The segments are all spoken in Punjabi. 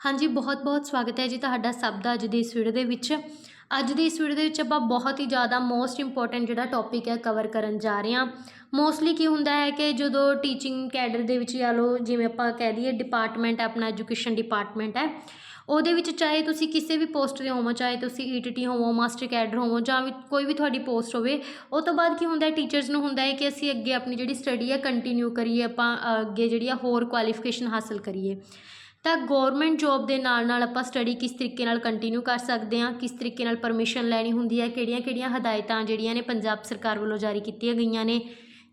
ਹਾਂਜੀ, ਬਹੁਤ-ਬਹੁਤ ਸਵਾਗਤ ਹੈ ਜੀ ਤੁਹਾਡਾ ਸਭ ਦਾ ਅੱਜ ਦੀ ਇਸ ਵੀਡੀਓ ਦੇ ਵਿੱਚ। ਅੱਜ ਦੀ ਇਸ ਵੀਡੀਓ ਦੇ ਵਿੱਚ ਆਪਾਂ ਬਹੁਤ ਹੀ ਜ਼ਿਆਦਾ ਮੋਸਟ ਇੰਪੋਰਟੈਂਟ ਜਿਹੜਾ ਟੌਪਿਕ ਹੈ ਕਵਰ ਕਰਨ ਜਾ ਰਹੇ ਹਾਂ। ਮੋਸਟਲੀ ਕੀ ਹੁੰਦਾ ਹੈ ਕਿ ਜਦੋਂ ਟੀਚਿੰਗ ਕੈਡਰ ਦੇ ਵਿੱਚ ਜਾਂ ਲੋ ਜਿਵੇਂ ਆਪਾਂ ਕਹਿ ਦਈਏ ਡਿਪਾਰਟਮੈਂਟ ਆਪਣਾ ਐਜੂਕੇਸ਼ਨ ਡਿਪਾਰਟਮੈਂਟ ਹੈ ਉਹਦੇ ਵਿੱਚ ਚਾਹੇ ਤੁਸੀਂ ਕਿਸੇ ਵੀ ਪੋਸਟ 'ਤੇ ਹੋਵੋ, ਚਾਹੇ ਤੁਸੀਂ ਈਟੀਟੀ ਹੋਵੋ ਮਾਸਟਰ ਕੈਡਰ ਹੋਵੋ ਜਾਂ ਵੀ ਕੋਈ ਵੀ ਤੁਹਾਡੀ ਪੋਸਟ ਹੋਵੇ, ਉਹ ਤੋਂ ਬਾਅਦ ਕੀ ਹੁੰਦਾ ਟੀਚਰਸ ਨੂੰ ਹੁੰਦਾ ਹੈ ਕਿ ਅਸੀਂ ਅੱਗੇ ਆਪਣੀ ਜਿਹੜੀ ਸਟੱਡੀ ਹੈ ਕੰਟੀਨਿਊ ਕਰੀਏ, ਆਪਾਂ ਅੱਗੇ ਜਿਹੜੀ ਆ ਹੋਰ ਕੁਆਲੀਫਿਕੇਸ਼ਨ ਹਾਸਲ ਕਰੀਏ। ਤਾਂ ਗਵਰਨਮੈਂਟ ਜੋਬ ਦੇ ਨਾਲ ਨਾਲ ਆਪਾਂ ਸਟੱਡੀ ਕਿਸ ਤਰੀਕੇ ਨਾਲ ਕੰਟੀਨਿਊ ਕਰ ਸਕਦੇ ਹਾਂ, ਕਿਸ ਤਰੀਕੇ ਨਾਲ ਪਰਮਿਸ਼ਨ ਲੈਣੀ ਹੁੰਦੀ ਹੈ, ਕਿਹੜੀਆਂ-ਕਿਹੜੀਆਂ ਹਦਾਇਤਾਂ ਜਿਹੜੀਆਂ ਨੇ ਪੰਜਾਬ ਸਰਕਾਰ ਵੱਲੋਂ ਜਾਰੀ ਕੀਤੀਆਂ ਗਈਆਂ ਨੇ,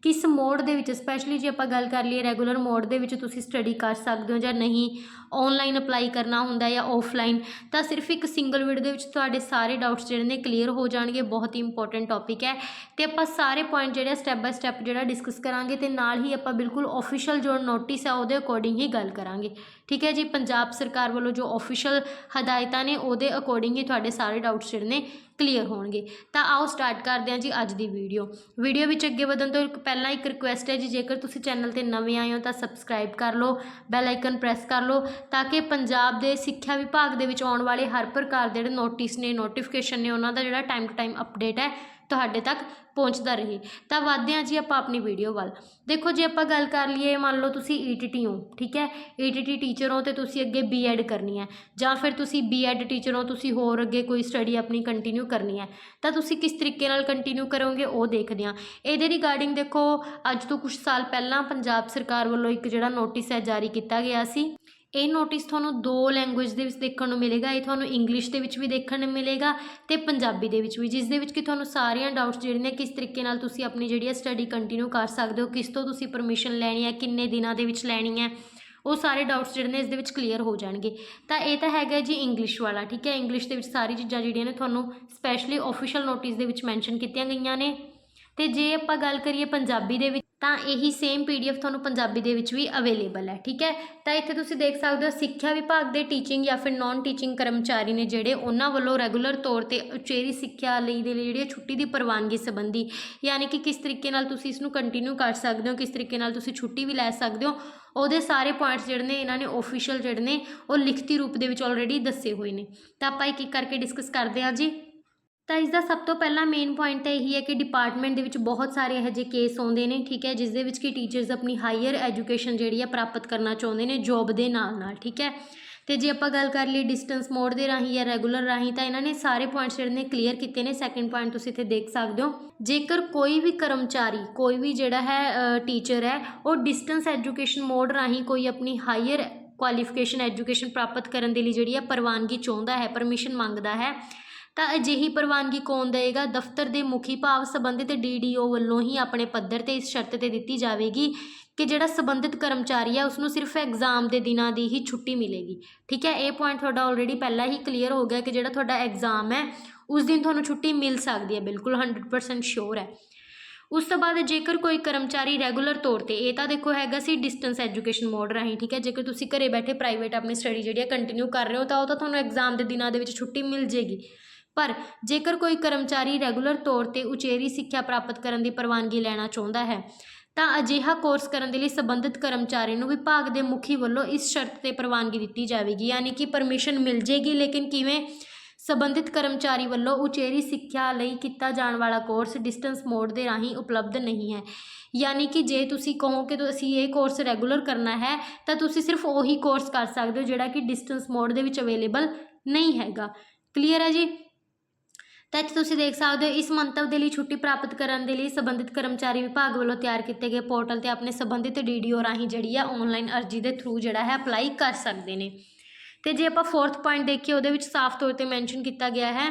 ਕਿਸ ਮੋਡ ਦੇ ਵਿੱਚ ਸਪੈਸ਼ਲੀ ਜੇ ਆਪਾਂ ਗੱਲ ਕਰ ਲਈਏ ਰੈਗੂਲਰ ਮੋਡ ਦੇ ਵਿੱਚ ਤੁਸੀਂ ਸਟੱਡੀ ਕਰ ਸਕਦੇ ਹੋ ਜਾਂ ਨਹੀਂ ਆਨਲਾਈਨ ਅਪਲਾਈ ਕਰਨਾ ਹੁੰਦਾ ਜਾਂ ਆਫਲਾਈਨ ਤਾਂ ਸਿਰਫ ਇੱਕ ਸਿੰਗਲ ਵੀਡੀਓ ਦੇ ਵਿੱਚ ਤੁਹਾਡੇ ਸਾਰੇ ਡਾਊਟਸ ਜਿਹੜੇ ਨੇ ਕਲੀਅਰ ਹੋ ਜਾਣਗੇ, ਬਹੁਤ ਹੀ ਇੰਪੋਰਟੈਂਟ ਟੌਪਿਕ ਹੈ। ਤੇ ਆਪਾਂ ਸਾਰੇ ਪੁਆਇੰਟ ਜਿਹੜੇ ਸਟੈਪ ਬਾਏ ਸਟੈਪ ਜਿਹੜਾ ਡਿਸਕਸ ਕਰਾਂਗੇ ਤੇ ਨਾਲ ਹੀ ਆਪਾਂ ਬਿਲਕੁਲ ਆਫੀਸ਼ੀਅਲ ਜੋ ਨੋਟਿਸ ਹੈ, ਉਹਦੇ ਅਕੋਰਡਿੰਗ ਹੀ ਗੱਲ ਕਰਾਂਗੇ। ਠੀਕ ਹੈ ਜੀ? ਪੰਜਾਬ ਸਰਕਾਰ ਵੱਲੋਂ ਜੋ ਆਫੀਸ਼ੀਅਲ ਹਦਾਇਤਾਂ ਨੇ, ਉਹਦੇ ਅਕੋਰਡਿੰਗ ਹੀ ਤੁਹਾਡੇ ਸਾਰੇ ਡਾਊਟਸ ਜਿਹੜੇ ਨੇ ਕਲੀਅਰ ਹੋਣਗੇ। ਤਾਂ ਆਓ ਸਟਾਰਟ ਕਰਦੇ ਹਾਂ ਜੀ ਅੱਜ ਦੀ ਵੀਡੀਓ ਵੀਡੀਓ ਵਿੱਚ ਅੱਗੇ ਵਧਣ ਤੋਂ ਪਹਿਲਾਂ ਇੱਕ ਰਿਕੁਐਸਟ ਹੈ ਜੀ, ਜੇਕਰ ਤੁਸੀਂ ਚੈਨਲ ਤੇ ਨਵੇਂ ਆਏ ਹੋ ਤਾਂ ਸਬਸਕ੍ਰਾਈਬ ਕਰ ਲਓ ਬੈਲ ਆਈਕਨ ਪ੍ਰੈਸ ਕਰ ਲਓ ਤਾਂ ਕਿ ਪੰਜਾਬ ਦੇ ਸਿੱਖਿਆ ਵਿਭਾਗ ਦੇ ਵਿੱਚ ਆਉਣ ਵਾਲੇ ਹਰ ਪ੍ਰਕਾਰ ਦੇ ਜਿਹੜੇ ਨੋਟਿਸ ਨੇ ਨੋਟੀਫਿਕੇਸ਼ਨ ਨੇ, ਉਹਨਾਂ ਦਾ ਜਿਹੜਾ ਟਾਈਮ ਟੂ ਟਾਈਮ ਅਪਡੇਟ ਹੈ, ਤੁਹਾਡੇ ਤੱਕ ਪਹੁੰਚਦਾ ਰਹੇ। ਤਾਂ ਵਧਦੇ ਹਾਂ ਜੀ ਆਪਾਂ ਆਪਣੀ ਵੀਡੀਓ ਵੱਲ। ਦੇਖੋ ਜੇ ਆਪਾਂ ਗੱਲ ਕਰ ਲਈਏ, ਮੰਨ ਲਓ ਤੁਸੀਂ ਈਟੀਟੀ ਹੋ, ਠੀਕ ਹੈ? ਈਟੀਟੀ ਟੀਚਰ ਹੋ ਤੇ ਤੁਸੀਂ ਅੱਗੇ ਬੀਐਡ ਕਰਨੀ ਹੈ। ਜਾਂ ਫਿਰ ਤੁਸੀਂ ਬੀਐਡ ਟੀਚਰ ਹੋ, ਤੁਸੀਂ ਹੋਰ ਅੱਗੇ ਕੋਈ ਸਟੱਡੀ ਆਪਣੀ ਕੰਟੀਨਿਊ ਕਰਨੀ ਹੈ। ਤਾਂ ਤੁਸੀਂ ਕਿਸ ਤਰੀਕੇ ਨਾਲ ਕੰਟੀਨਿਊ ਕਰੋਗੇ, ਉਹ ਦੇਖਦੇ ਹਾਂ। ਇਹਦੇ ਰਿਗਾਰਡਿੰਗ ਦੇਖੋ, ਅੱਜ ਤੋਂ ਕੁਝ ਸਾਲ ਪਹਿਲਾਂ ਪੰਜਾਬ ਸਰਕਾਰ ਵੱਲੋਂ ਇੱਕ ਜਿਹੜਾ ਨੋਟਿਸ ਹੈ ਜਾਰੀ ਕੀਤਾ ਗਿਆ ਸੀ। ਇਹ ਨੋਟਿਸ ਤੁਹਾਨੂੰ ਦੋ ਲੈਂਗੁਏਜ ਦੇ ਵਿੱਚ ਦੇਖਣ ਨੂੰ ਮਿਲੇਗਾ, ਇਹ ਤੁਹਾਨੂੰ ਇੰਗਲਿਸ਼ ਦੇ ਵਿੱਚ ਵੀ ਦੇਖਣ ਨੂੰ ਮਿਲੇਗਾ ਤੇ ਪੰਜਾਬੀ ਦੇ ਵਿੱਚ ਵੀ, ਜਿਸ ਦੇ ਵਿੱਚ ਕਿ ਤੁਹਾਨੂੰ ਸਾਰੀਆਂ ਡਾਊਟਸ ਜਿਹੜੇ ਨੇ, ਕਿਸ ਤਰੀਕੇ ਨਾਲ ਤੁਸੀਂ ਆਪਣੀ ਜਿਹੜੀ ਹੈ ਸਟੱਡੀ ਕੰਟੀਨਿਊ ਕਰ ਸਕਦੇ ਹੋ, ਕਿਸ ਤੋਂ ਤੁਸੀਂ ਪਰਮਿਸ਼ਨ ਲੈਣੀ ਹੈ, ਕਿੰਨੇ ਦਿਨਾਂ ਦੇ ਵਿੱਚ ਲੈਣੀ ਹੈ, ਉਹ ਸਾਰੇ ਡਾਊਟਸ ਜਿਹੜੇ ਨੇ ਇਸ ਦੇ ਵਿੱਚ ਕਲੀਅਰ ਹੋ ਜਾਣਗੇ। ਤਾਂ ਇਹ ਤਾਂ ਹੈਗਾ ਜੀ ਇੰਗਲਿਸ਼ ਵਾਲਾ, ਠੀਕ ਹੈ? ਇੰਗਲਿਸ਼ ਦੇ ਵਿੱਚ ਸਾਰੀ ਚੀਜ਼ਾਂ ਜਿਹੜੀਆਂ ਨੇ ਤੁਹਾਨੂੰ ਸਪੈਸ਼ਲੀ ਆਫੀਸ਼ੀਅਲ ਨੋਟਿਸ ਦੇ ਵਿੱਚ ਮੈਂਸ਼ਨ ਕੀਤੀਆਂ ਗਈਆਂ ਨੇ। ਤੇ ਜੇ ਆਪਾਂ ਗੱਲ ਕਰੀਏ ਪੰਜਾਬੀ ਦੇ ਵਿੱਚ, ਤਾਂ ਇਹੀ ਸੇਮ ਪੀਡੀਐਫ ਤੁਹਾਨੂੰ ਪੰਜਾਬੀ ਦੇ ਵਿੱਚ ਵੀ ਅਵੇਲੇਬਲ ਹੈ, ਠੀਕ ਹੈ? ਤਾਂ ਇੱਥੇ ਤੁਸੀਂ ਦੇਖ ਸਕਦੇ ਹੋ ਸਿੱਖਿਆ ਵਿਭਾਗ ਦੇ ਟੀਚਿੰਗ ਜਾਂ ਫਿਰ ਨਾਨ ਟੀਚਿੰਗ ਕਰਮਚਾਰੀ ਨੇ ਜਿਹੜੇ ਉਹਨਾਂ ਵੱਲੋਂ ਰੈਗੂਲਰ ਤੌਰ ਤੇ ਉਚੇਰੀ ਸਿੱਖਿਆ ਲਈ ਦੇ ਲਈ ਜਿਹੜੀ ਛੁੱਟੀ ਦੀ ਪ੍ਰਵਾਨਗੀ ਸੰਬੰਧੀ, ਯਾਨੀ ਕਿ ਕਿਸ ਤਰੀਕੇ ਨਾਲ ਤੁਸੀਂ ਇਸ ਨੂੰ ਕੰਟੀਨਿਊ ਕਰ ਸਕਦੇ ਹੋ, ਕਿਸ ਤਰੀਕੇ ਨਾਲ ਤੁਸੀਂ ਛੁੱਟੀ ਵੀ ਲੈ ਸਕਦੇ ਹੋ, ਉਹਦੇ ਸਾਰੇ ਪੁਆਇੰਟਸ ਜਿਹੜੇ ਨੇ ਇਹਨਾਂ ਨੇ ਆਫੀਸ਼ੀਅਲ ਜਿਹੜੇ ਨੇ ਉਹ ਲਿਖਤੀ ਰੂਪ ਦੇ ਵਿੱਚ ਆਲਰੇਡੀ ਦੱਸੇ ਹੋਏ ਨੇ। ਤਾਂ ਆਪਾਂ ਇੱਕ ਇੱਕ ਕਰਕੇ ਡਿਸਕਸ ਕਰਦੇ ਹਾਂ ਜੀ। ਤਾਂ ਇਸ ਦਾ ਸਭ ਤੋਂ ਪਹਿਲਾਂ ਮੇਨ ਪੁਆਇੰਟ ਤਾਂ ਇਹੀ ਹੈ ਕਿ ਡਿਪਾਰਟਮੈਂਟ ਦੇ ਵਿੱਚ ਬਹੁਤ ਸਾਰੇ ਇਹੋ ਜਿਹੇ ਕੇਸ ਆਉਂਦੇ ਨੇ, ਠੀਕ ਹੈ ਜਿਸ ਦੇ ਵਿੱਚ ਕਿ ਟੀਚਰਸ ਆਪਣੀ ਹਾਇਰ ਐਜੂਕੇਸ਼ਨ ਜਿਹੜੀ ਹੈ ਪ੍ਰਾਪਤ ਕਰਨਾ ਚਾਹੁੰਦੇ ਨੇ ਜੋਬ ਦੇ ਨਾਲ ਨਾਲ, ਠੀਕ ਹੈ। ਤੇ ਜੇ ਆਪਾਂ ਗੱਲ ਕਰ ਲਈ ਡਿਸਟੈਂਸ ਮੋਡ ਦੇ ਰਾਹੀਂ ਜਾਂ ਰੈਗੂਲਰ ਰਾਹੀਂ ਤਾਂ ਇਹਨਾਂ ਨੇ ਸਾਰੇ ਪੁਆਇੰਟਸ ਜਿਹੜੇ ਨੇ ਕਲੀਅਰ ਕੀਤੇ ਨੇ। ਸੈਕੰਡ ਪੁਆਇੰਟ ਤੁਸੀਂ ਇੱਥੇ ਦੇਖ ਸਕਦੇ ਹੋ, ਜੇਕਰ ਕੋਈ ਵੀ ਕਰਮਚਾਰੀ, ਕੋਈ ਵੀ ਜਿਹੜਾ ਹੈ ਟੀਚਰ ਹੈ, ਉਹ ਡਿਸਟੈਂਸ ਐਜੂਕੇਸ਼ਨ ਮੋਡ ਰਾਹੀਂ ਕੋਈ ਆਪਣੀ ਹਾਇਰ ਕੁਆਲੀਫਿਕੇਸ਼ਨ ਐਜੂਕੇਸ਼ਨ ਪ੍ਰਾਪਤ ਕਰਨ ਦੇ ਲਈ ਜਿਹੜੀ ਹੈ ਪ੍ਰਵਾਨਗੀ ਚਾਹੁੰਦਾ ਹੈ ਪਰਮਿਸ਼ਨ ਮੰਗਦਾ ਹੈ ਤਾਂ ਅਜਿਹੀ ਪ੍ਰਵਾਨਗੀ ਕੌਣ ਦੇਵੇਗਾ? ਦਫ਼ਤਰ ਦੇ ਮੁਖੀ ਭਾਵ ਸੰਬੰਧਿਤ ਡੀਡੀਓ ਵੱਲੋਂ ਹੀ ਆਪਣੇ ਪੱਧਰ ਤੇ ਇਸ ਸ਼ਰਤ ਤੇ ਦਿੱਤੀ ਜਾਵੇਗੀ ਕਿ ਜਿਹੜਾ ਸੰਬੰਧਿਤ ਕਰਮਚਾਰੀ ਹੈ ਉਸ ਨੂੰ ਸਿਰਫ ਐਗਜ਼ਾਮ ਦੇ ਦਿਨਾਂ ਦੀ ਹੀ ਛੁੱਟੀ ਮਿਲੇਗੀ। ਠੀਕ ਹੈ, ਇਹ ਪੁਆਇੰਟ ਤੁਹਾਡਾ ਆਲਰੇਡੀ ਪਹਿਲਾਂ ਹੀ ਕਲੀਅਰ ਹੋ ਗਿਆ ਕਿ ਜਿਹੜਾ ਤੁਹਾਡਾ ਐਗਜ਼ਾਮ ਹੈ, ਉਸ ਦਿਨ ਤੁਹਾਨੂੰ ਛੁੱਟੀ ਮਿਲ ਸਕਦੀ ਹੈ। ਬਿਲਕੁਲ 100% ਸ਼ੋਰ ਹੈ। ਉਸ ਤੋਂ ਬਾਅਦ ਜੇਕਰ ਕੋਈ ਕਰਮਚਾਰੀ ਰੈਗੂਲਰ ਤੌਰ ਤੇ, ਇਹ ਤਾਂ ਦੇਖੋ ਹੈਗਾ ਸੀ ਡਿਸਟੈਂਸ ਐਜੂਕੇਸ਼ਨ ਮੋਡ ਰਾਹੀਂ, ਠੀਕ ਹੈ, ਜੇਕਰ ਤੁਸੀਂ ਘਰੇ ਬੈਠੇ ਪ੍ਰਾਈਵੇਟ ਆਪਣੀ ਸਟੱਡੀ ਜਿਹੜੀ ਹੈ ਕੰਟੀਨਿਊ ਕਰ ਰਹੇ ਹੋ, ਤਾਂ ਉਹ ਤਾਂ ਤੁਹਾਨੂੰ ਐਗਜ਼ਾਮ ਦੇ ਦਿਨਾਂ ਦੇ ਵਿੱਚ ਛੁੱਟੀ ਮਿਲ ਜੇਗੀ। ਪਰ ਜੇਕਰ ਕੋਈ ਕਰਮਚਾਰੀ ਰੈਗੂਲਰ ਤੌਰ ਤੇ ਉਚੇਰੀ ਸਿੱਖਿਆ ਪ੍ਰਾਪਤ ਕਰਨ ਦੀ ਪ੍ਰਵਾਨਗੀ ਲੈਣਾ ਚਾਹੁੰਦਾ ਹੈ, ਤਾਂ ਅਜਿਹਾ ਕੋਰਸ ਕਰਨ ਦੇ ਲਈ ਸੰਬੰਧਿਤ ਕਰਮਚਾਰੀ ਨੂੰ ਵਿਭਾਗ ਦੇ ਮੁਖੀ ਵੱਲੋਂ ਇਸ ਸ਼ਰਤ ਤੇ ਪ੍ਰਵਾਨਗੀ ਦਿੱਤੀ ਜਾਵੇਗੀ। ਯਾਨੀ ਕਿ ਪਰਮਿਸ਼ਨ ਮਿਲ ਜੇਗੀ, ਲੇਕਿਨ ਕਿਵੇਂ ਸੰਬੰਧਿਤ ਕਰਮਚਾਰੀ ਵੱਲੋਂ ਉਚੇਰੀ ਸਿੱਖਿਆ ਲਈ ਕੀਤਾ ਜਾਣ ਵਾਲਾ ਕੋਰਸ ਡਿਸਟੈਂਸ ਮੋਡ ਦੇ ਰਾਹੀਂ ਉਪਲਬਧ ਨਹੀਂ ਹੈ। ਯਾਨੀ ਕਿ ਜੇ ਤੁਸੀਂ ਕਹੋ ਕਿ ਅਸੀਂ ਇਹ ਕੋਰਸ ਰੈਗੂਲਰ ਕਰਨਾ ਹੈ, ਤਾਂ ਤੁਸੀਂ ਸਿਰਫ ਉਹੀ ਕੋਰਸ ਕਰ ਸਕਦੇ ਹੋ ਜਿਹੜਾ ਕਿ ਡਿਸਟੈਂਸ ਮੋਡ ਦੇ ਵਿੱਚ ਅਵੇਲੇਬਲ ਨਹੀਂ ਹੈਗਾ। ਕਲੀਅਰ ਹੈ ਜੀ? ਤਾਂ ਇੱਥੇ ਤੁਸੀਂ ਦੇਖ ਸਕਦੇ ਹੋ, ਇਸ ਮੰਤਵ ਦੇ ਲਈ ਛੁੱਟੀ ਪ੍ਰਾਪਤ ਕਰਨ ਦੇ ਲਈ ਸੰਬੰਧਿਤ ਕਰਮਚਾਰੀ ਵਿਭਾਗ ਵੱਲੋਂ ਤਿਆਰ ਕੀਤੇ ਗਏ ਪੋਰਟਲ ਤੇ ਆਪਣੇ ਸੰਬੰਧਿਤ ਡੀਡੀਓ ਰਾਹੀਂ ਜਿਹੜੀ ਆ ਆਨਲਾਈਨ ਅਰਜ਼ੀ ਦੇ ਥਰੂ ਜਿਹੜਾ ਹੈ ਅਪਲਾਈ ਕਰ ਸਕਦੇ ਨੇ। ਤੇ ਜੇ ਆਪਾਂ ਫੋਰਥ ਪੁਆਇੰਟ ਦੇਖੀਏ, ਉਹਦੇ ਵਿੱਚ ਸਾਫ਼ ਤੌਰ ਤੇ ਮੈਂਸ਼ਨ ਕੀਤਾ ਗਿਆ ਹੈ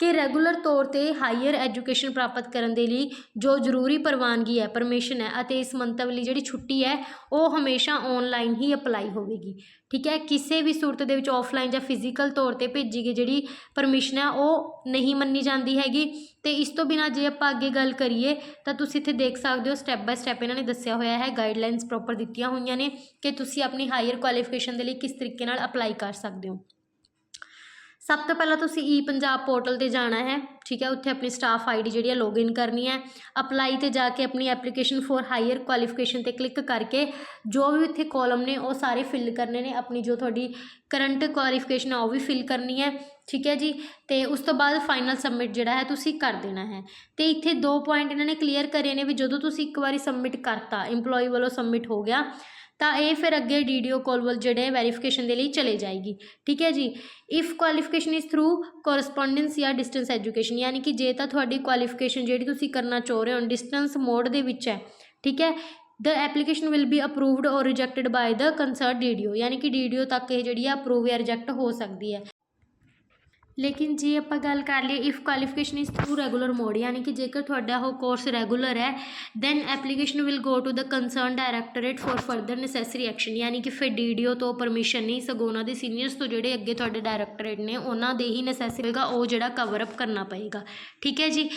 ਕਿ ਰੈਗੂਲਰ ਤੌਰ ਤੇ ਹਾਇਰ ਐਜੂਕੇਸ਼ਨ ਪ੍ਰਾਪਤ ਕਰਨ ਦੇ ਲਈ ਜੋ ਜ਼ਰੂਰੀ ਪ੍ਰਵਾਨਗੀ ਹੈ, ਪਰਮਿਸ਼ਨ ਹੈ ਅਤੇ ਇਸ ਮੰਤਵ ਲਈ ਜਿਹੜੀ ਛੁੱਟੀ ਹੈ, ਉਹ ਹਮੇਸ਼ਾ ਆਨਲਾਈਨ ਹੀ ਅਪਲਾਈ ਹੋਵੇਗੀ। ਠੀਕ ਹੈ, ਕਿਸੇ ਵੀ ਸੂਰਤ ਦੇ ਵਿੱਚ ਆਫਲਾਈਨ ਜਾਂ ਫਿਜ਼ੀਕਲ ਤੌਰ ਤੇ ਭੇਜੀ ਗਈ ਜਿਹੜੀ ਪਰਮਿਸ਼ਨ ਹੈ, ਉਹ ਨਹੀਂ ਮੰਨੀ ਜਾਂਦੀ ਹੈਗੀ। ਤੇ ਇਸ ਤੋਂ ਬਿਨਾ ਜੇ ਆਪਾਂ ਅੱਗੇ ਗੱਲ ਕਰੀਏ, ਤਾਂ ਤੁਸੀਂ ਇੱਥੇ ਦੇਖ ਸਕਦੇ ਹੋ ਸਟੈਪ ਬਾਏ ਸਟੈਪ ਇਹਨਾਂ ਨੇ ਦੱਸਿਆ ਹੋਇਆ ਹੈ ਗਾਈਡਲਾਈਨਸ ਪ੍ਰੋਪਰ ਦਿੱਤੀਆਂ ਹੋਈਆਂ ਨੇ ਕਿ ਤੁਸੀਂ ਆਪਣੀ ਹਾਇਰ ਕੁਆਲੀਫਿਕੇਸ਼ਨ ਦੇ ਲਈ ਕਿਸ ਤਰੀਕੇ ਨਾਲ ਅਪਲਾਈ ਕਰ ਸਕਦੇ ਹੋ। ਸਭ ਤੋਂ ਪਹਿਲਾਂ ਤੁਸੀਂ ਈ ਪੰਜਾਬ ਪੋਰਟਲ ਤੇ ਜਾਣਾ ਹੈ, ਠੀਕ ਹੈ, ਉੱਥੇ ਆਪਣੀ ਸਟਾਫ ਆਈਡੀ ਜਿਹੜੀ ਹੈ ਲੌਗਇਨ ਕਰਨੀ ਹੈ ਅਪਲਾਈ ਤੇ ਜਾ ਕੇ ਆਪਣੀ ਐਪਲੀਕੇਸ਼ਨ ਫॉर ਹਾਇਰ ਕੁਆਲੀਫਿਕੇਸ਼ਨ ਤੇ ਕਲਿੱਕ ਕਰਕੇ ਜੋ ਵੀ ਉੱਥੇ ਕਾਲਮ ਨੇ ਉਹ ਸਾਰੇ ਫਿਲ ਕਰਨੇ ਨੇ, ਆਪਣੀ ਜੋ ਤੁਹਾਡੀ ਕਰੰਟ ਕੁਆਲੀਫਿਕੇਸ਼ਨ ਆ ਉਹ ਵੀ ਫਿਲ ਕਰਨੀ ਹੈ, ਠੀਕ ਹੈ ਜੀ, ਤੇ ਉਸ ਤੋਂ ਬਾਅਦ ਫਾਈਨਲ ਸਬਮਿਟ ਜਿਹੜਾ ਹੈ ਤੁਸੀਂ ਕਰ ਦੇਣਾ ਹੈ। ਤੇ ਇੱਥੇ ਦੋ ਪੁਆਇੰਟ ਇਹਨਾਂ ਨੇ ਕਲੀਅਰ ਕਰੇ ਨੇ ਵੀ ਜਦੋਂ ਤੁਸੀਂ ਇੱਕ ਵਾਰੀ ਸਬਮਿਟ ਕਰਤਾ EMPLOYE ਵੱਲੋਂ ਸਬਮਿਟ ਹੋ ਗਿਆ ਤਾਂ ਇਹ ਫਿਰ ਅੱਗੇ ਡੀਡੀਓ ਕੋਲ ਵੱਲ ਜਿਹੜੇ ਵੈਰੀਫਿਕੇਸ਼ਨ ਦੇ ਲਈ ਚਲੇ ਜਾਏਗੀ। ਠੀਕ ਹੈ ਜੀ? If qualification is through correspondence ਜਾਂ ਡਿਸਟੈਂਸ ਐਜੂਕੇਸ਼ਨ ਯਾਨੀ ਕਿ ਜੇ ਤਾਂ ਤੁਹਾਡੀ ਕੁਆਲੀਫਿਕੇਸ਼ਨ ਜਿਹੜੀ ਤੁਸੀਂ ਕਰਨਾ ਚਾਹ ਰਹੇ ਹੋ ਡਿਸਟੈਂਸ ਮੋਡ ਦੇ ਵਿੱਚ ਹੈ, ਠੀਕ ਹੈ? The application will be approved or rejected by the concerned DDO, ਯਾਨੀ ਕਿ ਡੀਡੀਓ ਤੱਕ ਇਹ ਜਿਹੜੀ ਆ ਅਪਰੂਵ ਜਾਂ ਰਿਜੈਕਟ ਹੋ ਸਕਦੀ ਹੈ। ਲੇਕਿਨ ਜੇ ਆਪਾਂ ਗੱਲ ਕਰ ਲਈਏ if qualification is through regular mode ਯਾਨੀ ਕਿ ਜੇਕਰ ਤੁਹਾਡਾ ਉਹ ਕੋਰਸ ਰੈਗੂਲਰ ਹੈ then application will go to the concern directorate for further necessary action ਯਾਨੀ ਕਿ ਫਿਰ ਡੀਡੀਓ ਤੋਂ ਪਰਮਿਸ਼ਨ ਨਹੀਂ, ਸਗੋਂ ਉਹਨਾਂ ਦੇ ਸੀਨੀਅਰਸ ਤੋਂ ਜਿਹੜੇ ਅੱਗੇ ਤੁਹਾਡੇ ਡਾਇਰੈਕਟੋਰੇਟ ਨੇ, ਉਹਨਾਂ ਦੇ ਹੀ ਨੈਸੈਸਰੀ ਹੋਏਗਾ, ਉਹ ਜਿਹੜਾ ਕਵਰ ਅਪ ਕਰਨਾ ਪਏਗਾ। ਠੀਕ ਹੈ ਜੀ?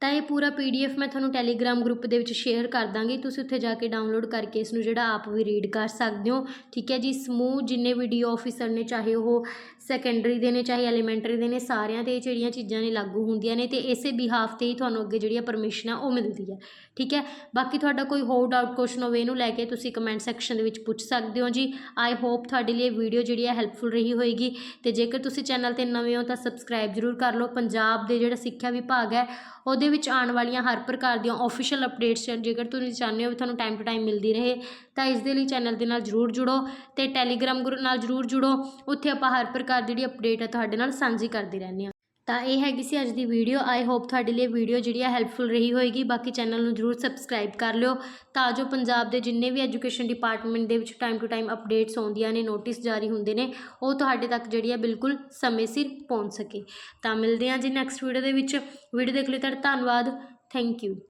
ਤਾਂ ਇਹ ਪੂਰਾ ਪੀ ਡੀ ਪੀਡੀਐਫ ਮੈਂ ਤੁਹਾਨੂੰ ਟੈਲੀਗ੍ਰਾਮ ਗਰੁੱਪ ਦੇ ਵਿੱਚ ਸ਼ੇਅਰ ਕਰ ਦਾਂਗੀ। ਤੁਸੀਂ ਉੱਥੇ ਜਾ ਕੇ ਡਾਊਨਲੋਡ ਕਰਕੇ ਇਸ ਨੂੰ ਜਿਹੜਾ ਆਪ ਵੀ ਰੀਡ ਕਰ ਸਕਦੇ ਹੋ। ਠੀਕ ਹੈ ਜੀ, ਸਮੂਹ ਜਿੰਨੇ ਵੀ ਵੀਡੀਓ ਆਫੀਸਰ ਨੇ, ਚਾਹੇ ਉਹ ਸੈਕੰਡਰੀ ਦੇ ਨੇ, ਚਾਹੇ ਐਲੀਮੈਂਟਰੀ ਦੇ ਨੇ, ਸਾਰਿਆਂ ਤੇ ਇਹ ਜਿਹੜੀਆਂ ਚੀਜ਼ਾਂ ਨੇ ਲਾਗੂ ਹੁੰਦੀਆਂ ਨੇ ਤੇ ਇਸੇ ਬਿਹਾਫ ਤੇ ਹੀ ਤੁਹਾਨੂੰ ਅੱਗੇ ਜਿਹੜੀ ਪਰਮਿਸ਼ਨ ਆ, ਉਹ ਮਿਲਦੀ ਹੈ। ਠੀਕ ਹੈ? ਬਾਕੀ ਤੁਹਾਡਾ ਕੋਈ ਹੋਰ ਡਾਊਟ ਕੁਐਸਚਨ ਹੋਵੇ, ਇਹਨੂੰ ਲੈ ਕੇ ਤੁਸੀਂ ਕਮੈਂਟ ਸੈਕਸ਼ਨ ਦੇ ਵਿੱਚ ਪੁੱਛ ਸਕਦੇ ਹੋ ਜੀ। ਆਈ ਹੋਪ ਤੁਹਾਡੇ ਲਈ ਵੀਡੀਓ ਜਿਹੜੀ ਹੈ ਹੈਲਪਫੁਲ ਰਹੀ ਹੋਏਗੀ ਤੇ ਜੇਕਰ ਤੁਸੀਂ ਚੈਨਲ ਤੇ ਨਵੇਂ ਹੋ ਤਾਂ ਸਬਸਕ੍ਰਾਈਬ ਜ਼ਰੂਰ ਕਰ ਲਓ। ਪੰਜਾਬ ਦੇ ਜਿਹੜਾ ਸਿੱਖਿਆ ਵਿਭਾਗ ਹੈ, ਉਹਦੇ ਵਿੱਚ ਆਉਣ ਵਾਲੀਆਂ ਹਰ ਪ੍ਰਕਾਰ ਦੀਆਂ ਆਫੀਸ਼ੀਅਲ ਅਪਡੇਟਸ ਜੇਕਰ ਤੁਸੀਂ ਚਾਹੁੰਦੇ ਹੋ ਵੀ ਤੁਹਾਨੂੰ ਟਾਈਮ ਟੂ ਟਾਈਮ ਮਿਲਦੀ ਰਹੇ, ਤਾਂ ਇਸ ਦੇ ਲਈ ਚੈਨਲ ਦੇ ਨਾਲ ਜ਼ਰੂਰ ਜੁੜੋ ਤੇ ਟੈਲੀਗ੍ਰਾਮ ਗਰੁੱਪ ਨਾਲ ਜ਼ਰੂਰ ਜੁੜੋ। ਉੱਥੇ ਆਪਾਂ ਹਰ ਪ੍ਰਕਾਰ ਜਿਹੜੀ ਅਪਡੇਟ ਹੈ ਤੁਹਾਡੇ ਨਾਲ ਸਾਂਝੀ ਕਰਦੇ ਰਹਿੰਦੇ ਹਾਂ। ਤਾਂ ਇਹ ਹੈਗੀ ਸੀ ਅੱਜ ਦੀ ਵੀਡੀਓ ਆਈ ਹੋਪ ਤੁਹਾਡੇ ਲਈ ਵੀਡੀਓ ਜਿਹੜੀ ਹੈ ਹੈਲਪਫੁਲ ਰਹੀ ਹੋਏਗੀ। ਬਾਕੀ ਚੈਨਲ ਨੂੰ ਜਰੂਰ ਸਬਸਕ੍ਰਾਈਬ ਕਰ ਲਿਓ। ਤਾਂ ਜੋ ਪੰਜਾਬ ਦੇ ਜਿੰਨੇ ਵੀ ਐਜੂਕੇਸ਼ਨ ਡਿਪਾਰਟਮੈਂਟ ਦੇ ਵਿੱਚ ਟਾਈਮ ਟੂ ਟਾਈਮ ਅਪਡੇਟਸ ਆਉਂਦੀਆਂ ਨੇ ਨੋਟਿਸ ਜਾਰੀ ਹੁੰਦੇ ਨੇ, ਉਹ ਤੁਹਾਡੇ ਤੱਕ ਜਿਹੜੀ ਹੈ ਬਿਲਕੁਲ ਸਮੇਂ ਸਿਰ ਪਹੁੰਚ ਸਕੇ। ਤਾਂ ਮਿਲਦੇ ਹਾਂ ਜੀ ਨੈਕਸਟ ਵੀਡੀਓ ਦੇ ਵਿੱਚ। ਵੀਡੀਓ ਦੇਖ ਲਈ ਤੁਹਾਡਾ ਧੰਨਵਾਦ। Thank you